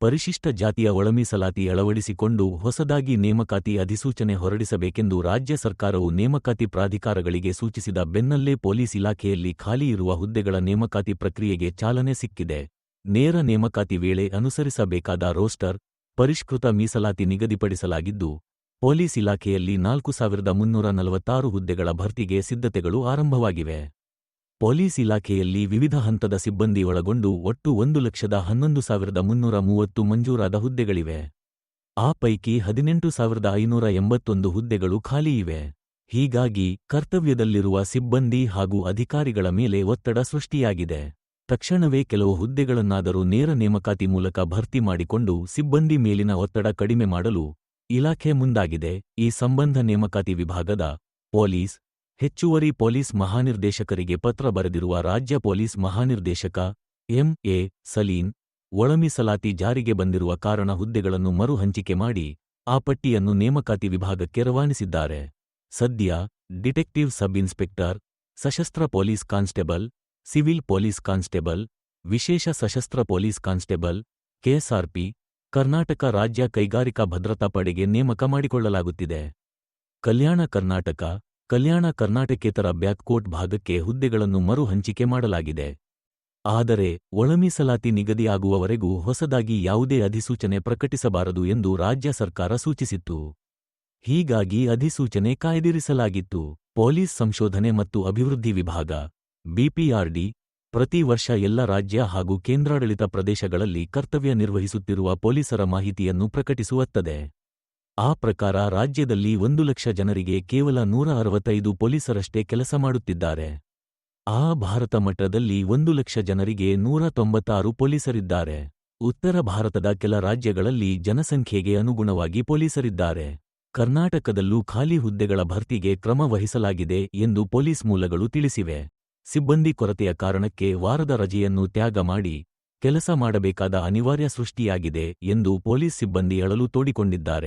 ಪರಿಶಿಷ್ಟ ಜಾತಿಯ ಒಳಮೀಸಲಾತಿ ಅಳವಡಿಸಿಕೊಂಡು ಹೊಸದಾಗಿ ನೇಮಕಾತಿ ಅಧಿಸೂಚನೆ ಹೊರಡಿಸಬೇಕೆಂದು ರಾಜ್ಯ ಸರ್ಕಾರವು ನೇಮಕಾತಿ ಪ್ರಾಧಿಕಾರಗಳಿಗೆ ಸೂಚಿಸಿದ ಬೆನ್ನಲ್ಲೇ ಪೊಲೀಸ್ ಇಲಾಖೆಯಲ್ಲಿ ಖಾಲಿ ಇರುವ ಹುದ್ದೆಗಳ ನೇಮಕಾತಿ ಪ್ರಕ್ರಿಯೆಗೆ ಚಾಲನೆ ಸಿಕ್ಕಿದೆ. ನೇರ ನೇಮಕಾತಿ ವೇಳೆ ಅನುಸರಿಸಬೇಕಾದ ರೋಸ್ಟರ್, ಪರಿಷ್ಕೃತ ಮೀಸಲಾತಿ ನಿಗದಿಪಡಿಸಲಾಗಿದ್ದು, ಪೊಲೀಸ್ ಇಲಾಖೆಯಲ್ಲಿ ನಾಲ್ಕು ಸಾವಿರದ ಮುನ್ನೂರ ನಲವತ್ತಾರು ಹುದ್ದೆಗಳ ಭರ್ತಿಗೆ ಸಿದ್ಧತೆಗಳು ಆರಂಭವಾಗಿವೆ. ಪೊಲೀಸ್ ಇಲಾಖೆಯಲ್ಲಿ ವಿವಿಧ ಹಂತದ ಸಿಬ್ಬಂದಿ ಒಳಗೊಂಡು ಒಟ್ಟು ಒಂದು ಲಕ್ಷದ ಹನ್ನೊಂದು ಸಾವಿರದ ಮುನ್ನೂರ ಮೂವತ್ತು ಮಂಜೂರಾದ ಹುದ್ದೆಗಳಿವೆ. ಆ ಪೈಕಿ ಹದಿನೆಂಟು ಸಾವಿರದ ಐನೂರ ಎಂಬತ್ತೊಂದು ಹುದ್ದೆಗಳು ಖಾಲಿಯಿವೆ ಹೀಗಾಗಿ ಕರ್ತವ್ಯದಲ್ಲಿರುವ ಸಿಬ್ಬಂದಿ ಹಾಗೂ ಅಧಿಕಾರಿಗಳ ಮೇಲೆ ಒತ್ತಡ ಸೃಷ್ಟಿಯಾಗಿದೆ. ತಕ್ಷಣವೇ ಕೆಲವು ಹುದ್ದೆಗಳನ್ನಾದರೂ ನೇರ ನೇಮಕಾತಿ ಮೂಲಕ ಭರ್ತಿ ಮಾಡಿಕೊಂಡು ಸಿಬ್ಬಂದಿ ಮೇಲಿನ ಒತ್ತಡ ಕಡಿಮೆ ಮಾಡಲು ಇಲಾಖೆ ಮುಂದಾಗಿದೆ. ಈ ಸಂಬಂಧ ನೇಮಕಾತಿ ವಿಭಾಗದ ಪೊಲೀಸ್ ಹೆಚ್ಚುವರಿ ಪೊಲೀಸ್ ಮಹಾನಿರ್ದೇಶಕರಿಗೆ ಪತ್ರ ಬರೆದಿರುವ ರಾಜ್ಯ ಪೊಲೀಸ್ ಮಹಾನಿರ್ದೇಶಕ ಎಂ. ಎ. ಸಲೀನ್ ಒಳಮೀಸಲಾತಿ ಜಾರಿಗೆ ಬಂದಿರುವ ಕಾರಣ ಹುದ್ದೆಗಳನ್ನು ಮರು ಹಂಚಿಕೆ ಮಾಡಿ ಆ ಪಟ್ಟಿಯನ್ನು ನೇಮಕಾತಿ ವಿಭಾಗಕ್ಕೆ ರವಾನಿಸಿದ್ದಾರೆ. ಸದ್ಯ ಡಿಟೆಕ್ಟಿವ್ ಸಬ್ ಇನ್ಸ್ಪೆಕ್ಟರ್, ಸಶಸ್ತ್ರ police constable, civil police constable, ವಿಶೇಷ ಸಶಸ್ತ್ರ ಪೊಲೀಸ್ ಕಾನ್ಸ್ಟೇಬಲ್, ಕೆಎಸ್ಆರ್ಪಿ, ಕರ್ನಾಟಕ ರಾಜ್ಯ ಕೈಗಾರಿಕಾ ಭದ್ರತಾ ಪಡೆಗೆ ನೇಮಕ ಮಾಡಿಕೊಳ್ಳಲಾಗುತ್ತಿದೆ. ಕಲ್ಯಾಣ ಕರ್ನಾಟಕ ಕಲ್ಯಾಣ ಕರ್ನಾಟಕೇತರ ಬ್ಯಾಕ್ಕೋಟ್ ಭಾಗಕ್ಕೆ ಹುದ್ದೆಗಳನ್ನು ಮರು ಹಂಚಿಕೆ ಮಾಡಲಾಗಿದೆ. ಆದರೆ ಒಳಮೀಸಲಾತಿ ನಿಗದಿಯಾಗುವವರೆಗೂ ಹೊಸದಾಗಿ ಯಾವುದೇ ಅಧಿಸೂಚನೆ ಪ್ರಕಟಿಸಬಾರದು ಎಂದು ರಾಜ್ಯ ಸರ್ಕಾರ ಸೂಚಿಸಿತ್ತು. ಹೀಗಾಗಿ ಅಧಿಸೂಚನೆ ಕಾಯ್ದಿರಿಸಲಾಗಿತ್ತು. ಪೊಲೀಸ್ ಸಂಶೋಧನೆ ಮತ್ತು ಅಭಿವೃದ್ಧಿ ವಿಭಾಗ, ಬಿಪಿಆರ್ಡಿ, ಪ್ರತಿ ವರ್ಷ ಎಲ್ಲ ರಾಜ್ಯ ಹಾಗೂ ಕೇಂದ್ರಾಡಳಿತ ಪ್ರದೇಶಗಳಲ್ಲಿ ಕರ್ತವ್ಯ ನಿರ್ವಹಿಸುತ್ತಿರುವ ಪೊಲೀಸರ ಮಾಹಿತಿಯನ್ನು ಪ್ರಕಟಿಸುತ್ತದೆ ಆ ಪ್ರಕಾರ ರಾಜ್ಯದಲ್ಲಿ ಒಂದು ಲಕ್ಷ ಜನರಿಗೆ ಕೇವಲ ನೂರ ಅರವತ್ತೈದು ಪೊಲೀಸರಷ್ಟೇ ಕೆಲಸ ಮಾಡುತ್ತಿದ್ದಾರೆ. ಆ ಭಾರತ ಮಟ್ಟದಲ್ಲಿ ಒಂದು ಲಕ್ಷ ಜನರಿಗೆ ನೂರ ತೊಂಬತ್ತಾರು ಪೊಲೀಸರಿದ್ದಾರೆ. ಉತ್ತರ ಭಾರತದ ಕೆಲ ರಾಜ್ಯಗಳಲ್ಲಿ ಜನಸಂಖ್ಯೆಗೆ ಅನುಗುಣವಾಗಿ ಪೊಲೀಸರಿದ್ದಾರೆ. ಕರ್ನಾಟಕದಲ್ಲೂ ಖಾಲಿ ಹುದ್ದೆಗಳ ಭರ್ತಿಗೆ ಕ್ರಮ ವಹಿಸಲಾಗಿದೆ ಎಂದು ಪೊಲೀಸ್ ಮೂಲಗಳು ತಿಳಿಸಿವೆ. ಸಿಬ್ಬಂದಿ ಕೊರತೆಯ ಕಾರಣಕ್ಕೆ ವಾರದ ರಜೆಯನ್ನು ತ್ಯಾಗ ಮಾಡಿ ಕೆಲಸ ಮಾಡಬೇಕಾದ ಅನಿವಾರ್ಯ ಸೃಷ್ಟಿಯಾಗಿದೆ ಎಂದು ಪೊಲೀಸ್ ಸಿಬ್ಬಂದಿ ಅಳಲು ತೋಡಿಕೊಂಡಿದ್ದಾರೆ.